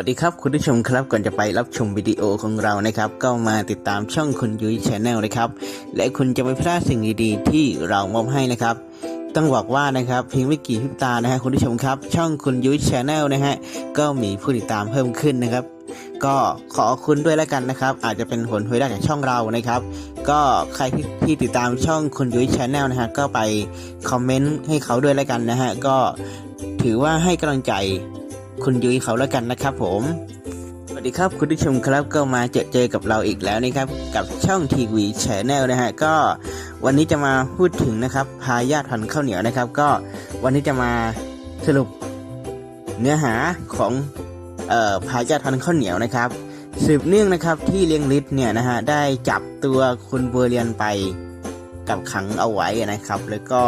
วัสดีครับคุณผู้ชมครับก่อนจะไปรับชมวิดีโอของเรานะครับ ก็มาติดตามช่องคุณยุ้ยชาแนลนะครับ และคุณจะไม่พลาดสิ่งดีๆที่เรามอบให้นะครับ ต้องบอกว่านะครับเพียงไม่กี่พริบตานะฮะคุณผู้ชมครับ ช่องคุณยุ้ยชาแนลนะฮะก็มีผู้ติดตามเพิ่มขึ้นนะครับ ก็ขอคุณด้วยแล้วกันนะครับ อาจจะเป็นผลพลอยได้จากช่องเรานะครับ ก็ใครที่ทติดตามช่องคุณยุ้ยชาแนลนะฮะก็ไปคอมเมนต์ให้เขาด้วยแล้วกันนะฮะก็ถือว่าให้กำลังใจ คุณยุ้ยเขาแล้วกันนะครับผมสวัสดีครับคุณผู้ชมครับก็มาเจอเจอกับเราอีกแล้วนะครับ กับช่องทีวีแชนแนลนะฮะก็วันนี้จะมาพูดถึงนะครับพายาทพันธุ์ข้าวเหนียวนะครับ ก็วันนี้จะมาสรุปเนื้อหาของออพายาทพันธุ์ข้าวเหนียวนะครับ สืบเนื่องนะครับที่เลียงลิศเนี่ยนะฮะได้จับตัวคุณเบอร์เรียนไปกับขังเอาไว้นะครับ แล้วก็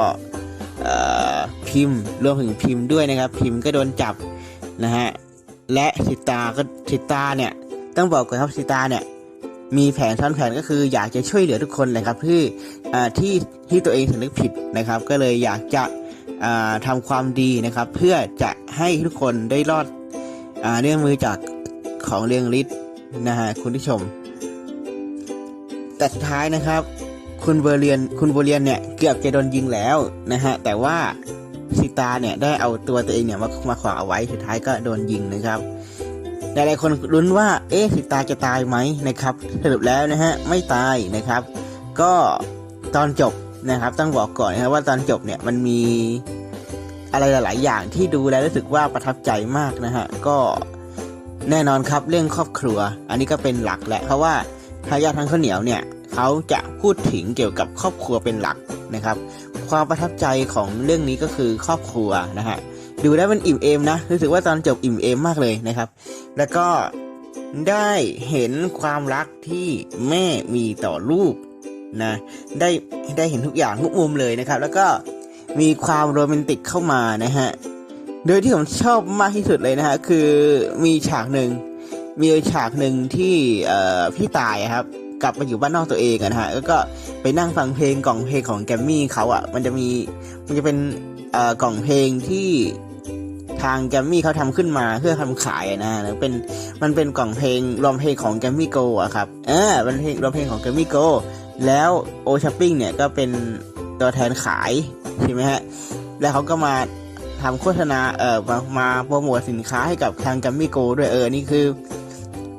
พิมพ์รวมถึงพิมพ์ด้วยนะครับ พิมพ์ก็โดนจับ นะฮะและสิตาก็สิตาเนี่ยต้องบอกก่อนครับสิตาเนี่ยมีแผนซ้อนแผนก็คืออยากจะช่วยเหลือทุกคนเลยครับที่อที่ที่ตัวเองสำนึกผิดนะครับ ก็เลยอยากจะอ่าทำความดีนะครับ เพื่อจะให้ทุกคนได้รอดเนื่องมือจากของเรียงฤทธิ์นะฮะคุณผู้ชม แต่สุดท้ายนะครับ คุณเบอร์เรียนคุณเบอร์เรียนเนี่ยเกือบจะโดนยิงแล้วนะฮะแต่ว่า สิตาเนี่ยได้เอาตัวตัวเองเนี่ยมามาขวางเอาไว้สุดท้ายก็โดนยิงนะครับหลายๆคนลุ้นว่าเอ๊ะสิตาจะตายไหมนะครับสรุปแล้วนะฮะไม่ตายนะครับ ก็ตอนจบนะครับต้องบอกก่อนนะครับว่าตอนจบเนี่ยมันมีอะไรหลาย ๆ อย่างที่ดูแล้วรู้สึกว่าประทับใจมากนะฮะก็แน่นอนครับเรื่องครอบครัว อันนี้ก็เป็นหลักแหละเพราะว่าทายาททางข้าวเหนียวเนี่ยเขาจะพูดถึงเกี่ยวกับครอบครัวเป็นหลักนะครับ ความประทับใจของเรื่องนี้ก็คือครอบครัวนะฮะดูแล้วมันอิ่มเอมนะรู้สึกว่าตอนจบอิ่มเอมมากเลยนะครับ แล้วก็ได้เห็นความรักที่แม่มีต่อลูกนะได้ได้เห็นทุกอย่างทุกมุมเลยนะครับ แล้วก็มีความโรแมนติกเข้ามานะฮะโดยที่ผมชอบมากที่สุดเลยนะฮะคือมีฉากหนึ่งมีฉากหนึ่งที่พี่ตายครับ กลับมาอยู่บ้านนอกตัวเองนะฮะแล้วก็ไปนั่งฟังเพลงกล่องเพลงของแกมมี่เขาอะมันจะมีมันจะเป็นกล่องเพลงที่ทางแกมมี่เขาทำขึ้นมาเพื่อทำขายนะแล้วเป็นมันเป็นกล่องเพลงรวมเพลงของแกมมี่โกอะครับเออเป็นเพลงรวมเพลงของแกมมี่โกแล้วโอช้อปปิ้งเนี่ยก็เป็นตัวแทนขายใช่ไหมฮะแล้วเขาก็มาทำโฆษณาเอ่อมามาโปรโมทสินค้าให้กับทางแกมมี่โกด้วยเออนี่คือ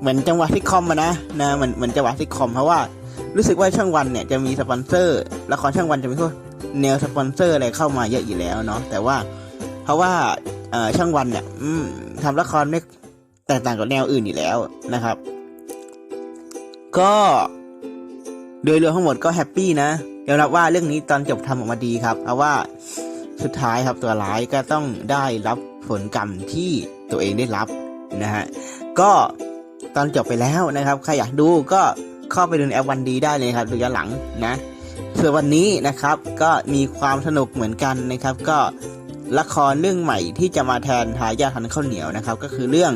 เหมือนจังหวะซิคอมอะนะนะเหมือนเหมือนจังหวะซิคอมเพราะว่ารู้สึกว่าช่องวันเนี่ยจะมีสปอนเซอร์ละครช่องวันจะมีพวกแนวสปอนเซอร์อะไรเข้ามาเยอะอยู่แล้วเนาะแต่ว่าเพราะว่าเอ่อช่องวันเนี่ยทำละครไม่แตกต่างกับแนวอื่นอยู่แล้วนะครับ ก็โดยรวมทั้งหมดก็แฮปปี้นะยอมรับว่าเรื่องนี้ตอนจบทำออกมาดีครับ เพราะว่าสุดท้ายครับตัวร้ายก็ต้องได้รับผลกรรมที่ตัวเองได้รับนะฮะก็ ตอนจบไปแล้วนะครับ ใครอยากดูก็เข้าไปดูในแอปวันดีได้เลยครับดูย้อนหลังนะส่วนวันนี้นะครับก็มีความสนุกเหมือนกันนะครับ ก็ละครเรื่องใหม่ที่จะมาแทนทายาทันข้าวเหนียวนะครับ ก็คือเรื่อง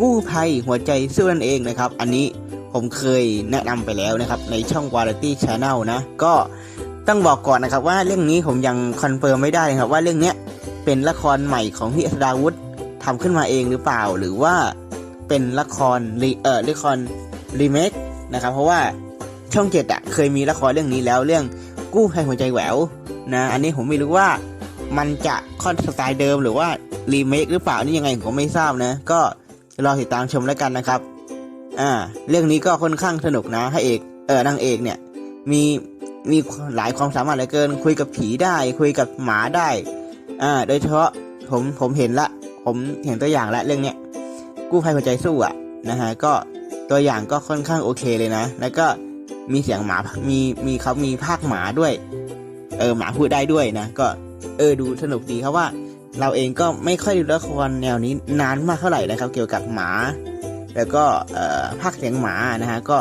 กู้ภัยหัวใจสู้นั่นเองนะครับ อันนี้ผมเคยแนะนำไปแล้วนะครับ ในช่อง Variety Channel นะ ก็ต้องบอกก่อนนะครับว่าเรื่องนี้ผมยังคอนเฟิร์มไม่ได้นะครับ ว่าเรื่องนี้เป็นละครใหม่ของพี่อัศดาวุฒิทำขึ้นมาเองหรือเปล่า หรือว่า เป็นละครรีเออละครรีเมคนะครับเพราะว่าช่องเจ็ดอะเคยมีละครเรื่องนี้แล้วเรื่องกู้ภัยหัวใจแหววนะอันนี้ผมไม่รู้ว่ามันจะค่อนสไตล์เดิมหรือว่ารีเมคหรือเปล่านี่ยังไงผมไม่ทราบนะ ก็รอติดตามชมแล้วกันนะครับอ่าเรื่องนี้ก็ค่อนข้างสนุกนะให้เอกเออนางเอกเนี่ยมีมีหลายความสามารถเหลือเกิน คุยกับผีได้ คุยกับหมาได้อ่าโดยเฉพาะผมผมเห็นละ ผมเห็นตัวอย่างละเรื่องเนี้ย กู้ภัยหัวใจสู้อะนะฮะก็ตัวอย่างก็ค่อนข้างโอเคเลยนะ แล้วก็มีเสียงหมา มีมีเขามีภาคหมาด้วย เออหมาพูดได้ด้วยนะ ก็เออดูสนุกดีครับว่า เราเองก็ไม่ค่อยดูละครแนวนี้นานมากเท่าไหร่นะครับ เกี่ยวกับหมา แล้วก็เอ่อภาคเสียงหมานะฮะก็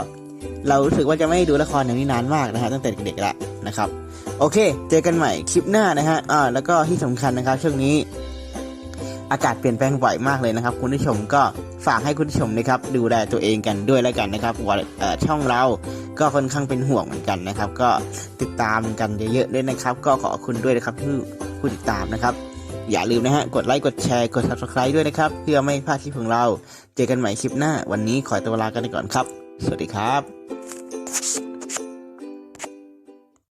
เรารู้สึกว่าจะไม่ดูละครแนวนี้นานมากนะฮะตั้งแต่เด็กๆแล้วนะครับ โอเค เจอกันใหม่คลิปหน้านะฮะอ่าแล้วก็ที่สำคัญนะครับช่วงนี้ อากาศเปลี่ยนแปลงบ่อยมากเลยนะครับ คุณผู้ชมก็ฝากให้คุณผู้ชมนะครับ ดูแลตัวเองกันด้วยแล้วกันนะครับว่าช่องเราก็ค่อนข้างเป็นห่วงเหมือนกันนะครับ ก็ติดตามกันเยอะๆด้วยนะครับ ก็ขอคุณด้วยนะครับที่ผู้ติดตามนะครับ อย่าลืมนะฮะกดไลค์กดแชร์กด subscribe ด้วยนะครับ เพื่อไม่พลาดคลิปของเรา เจอกันใหม่คลิปหน้า วันนี้ขอตัวลากันไปก่อนครับ สวัสดีครับ